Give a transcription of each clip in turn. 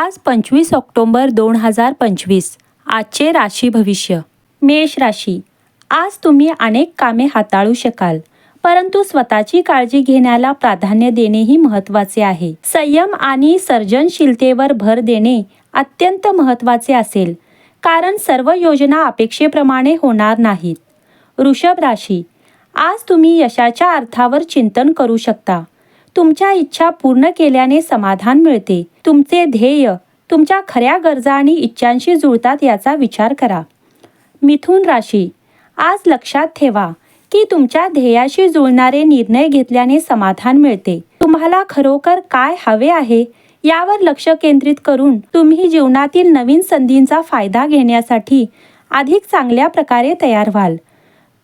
आज पंचवीस ऑक्टोंबर दोन हजार पंचवीस. आजचे राशी भविष्य. मेष राशी. आज तुम्ही अनेक कामे हाताळू शकाल परंतु स्वतःची काळजी घेण्याला प्राधान्य देणेही महत्त्वाचे आहे. संयम आणि सर्जनशीलतेवर भर देणे अत्यंत महत्त्वाचे असेल कारण सर्व योजना अपेक्षेप्रमाणे होणार नाहीत. वृषभ राशी. आज तुम्ही यशाच्या अर्थावर चिंतन करू शकता. तुमच्या इच्छा पूर्ण केल्याने समाधान मिळते. तुमचे ध्येय तुमच्या खऱ्या गरजा आणि इच्छांशी जुळतात याचा विचार करा. मिथुन राशी. आज लक्षात ठेवा की तुमच्या ध्येयाशी जुळणारे निर्णय घेतल्याने समाधान मिळते. तुम्हाला खरोखर काय हवे आहे यावर लक्ष केंद्रित करून तुम्ही जीवनातील नवीन संधींचा फायदा घेण्यासाठी अधिक चांगल्या प्रकारे तयार व्हाल.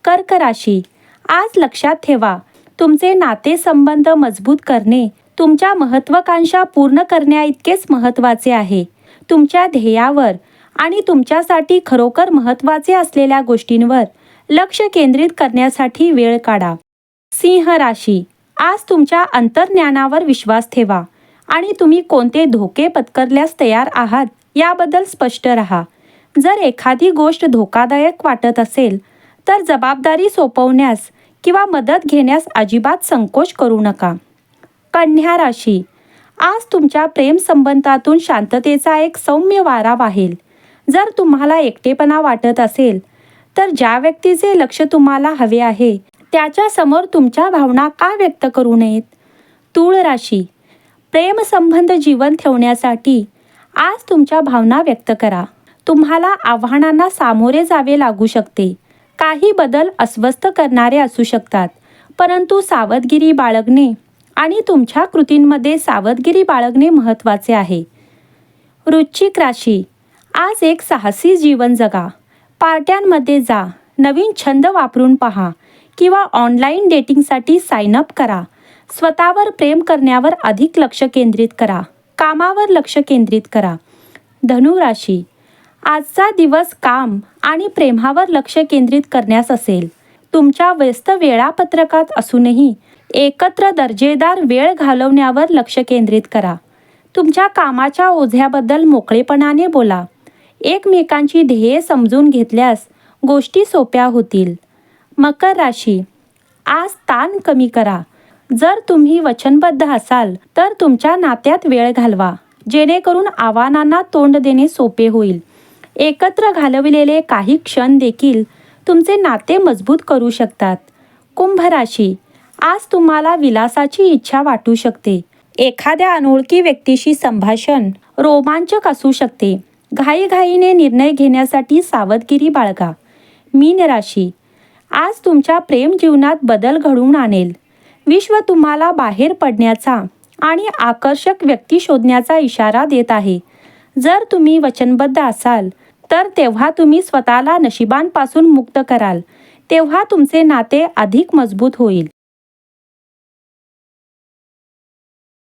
कर्क राशी. आज लक्षात ठेवा तुमचे नातेसंबंध मजबूत करणे तुमच्या महत्त्वाकांक्षा पूर्ण करण्याइतकेच महत्त्वाचे आहे. तुमच्या ध्येयावर आणि तुमच्यासाठी खरोखर महत्त्वाचे असलेल्या गोष्टींवर लक्ष केंद्रित करण्यासाठी वेळ काढा. सिंह राशी. आज तुमच्या अंतर्ज्ञानावर विश्वास ठेवा आणि तुम्ही कोणते धोके पत्करल्यास तयार आहात याबद्दल स्पष्ट रहा. जर एखादी गोष्ट धोकादायक वाटत असेल तर जबाबदारी सोपवण्यास किंवा मदत घेण्यास अजिबात संकोच करू नका. कन्या राशी. आज तुमच्या प्रेमसंबंधातून शांततेचा एक सौम्य वारा वाहेल. जर तुम्हाला एकटेपणा वाटत असेल तर ज्या व्यक्तीचे लक्ष तुम्हाला हवे आहे त्याच्यासमोर तुमच्या भावना का व्यक्त करू नयेत? तूळ राशी. प्रेमसंबंध जीवन ठेवण्यासाठी आज तुमच्या भावना व्यक्त करा. तुम्हाला आव्हानांना सामोरे जावे लागू शकते. काही बदल अस्वस्थ करणारे असू शकतात. परंतु सावधगिरी बाळगणे आणि तुमच्या कृतींमध्ये सावधगिरी बाळगणे महत्त्वाचे आहे. वृश्चिक राशी आज एक साहसी जीवन जगा. पार्ट्यांमध्ये जा नवीन छंद वापरून पहा किंवा ऑनलाईन डेटिंगसाठी साइन अप करा. स्वतःवर प्रेम करण्यावर अधिक लक्ष केंद्रित करा. कामावर लक्ष केंद्रित करा. धनुराशी आजचा दिवस काम आणि प्रेमावर लक्ष केंद्रित करण्यास असेल. तुमच्या व्यस्त वेळापत्रकात असूनही एकत्र दर्जेदार वेळ घालवण्यावर लक्ष केंद्रित करा. तुमच्या कामाच्या ओझ्याबद्दल मोकळेपणाने बोला. एकमेकांची ध्येये समजून घेतल्यास गोष्टी सोप्या होतील. मकर राशी. आज ताण कमी करा. जर तुम्ही वचनबद्ध असाल तर तुमच्या नात्यात वेळ घालवा. जेणेकरून आव्हानांना तोंड देणे सोपे होईल. एकत्र घालविलेले काही क्षण देखील तुमचे नाते मजबूत करू शकतात. कुंभ राशी. आज तुम्हाला विलासाची इच्छा वाटू शकते. एखाद्या अनोळखी व्यक्तीशी संभाषण रोमांचक असू शकते. घाईघाईने निर्णय घेण्यासाठी सावधगिरी बाळगा. मीन राशी. आज तुमच्या प्रेम जीवनात बदल घडवून आणेल. विश्व तुम्हाला बाहेर पडण्याचा आणि आकर्षक व्यक्ती शोधण्याचा इशारा देत आहे. जर तुम्ही वचनबद्ध असाल तर तेव्हा तुम्ही स्वतःला नशिबांपासून मुक्त कराल. तेव्हा तुमचे नाते अधिक मजबूत होईल.